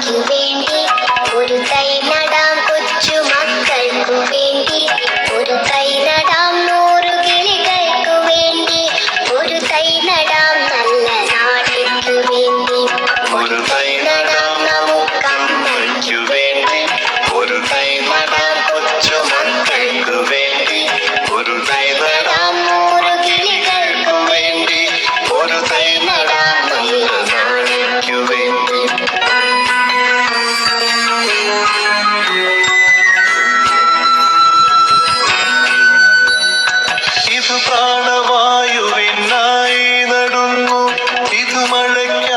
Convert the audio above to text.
மக்களுக்கு வேண்டி ஒரு கை நடாங்குச்சு மக்களுக்கு வேண்டி മഴയ്ക്ക്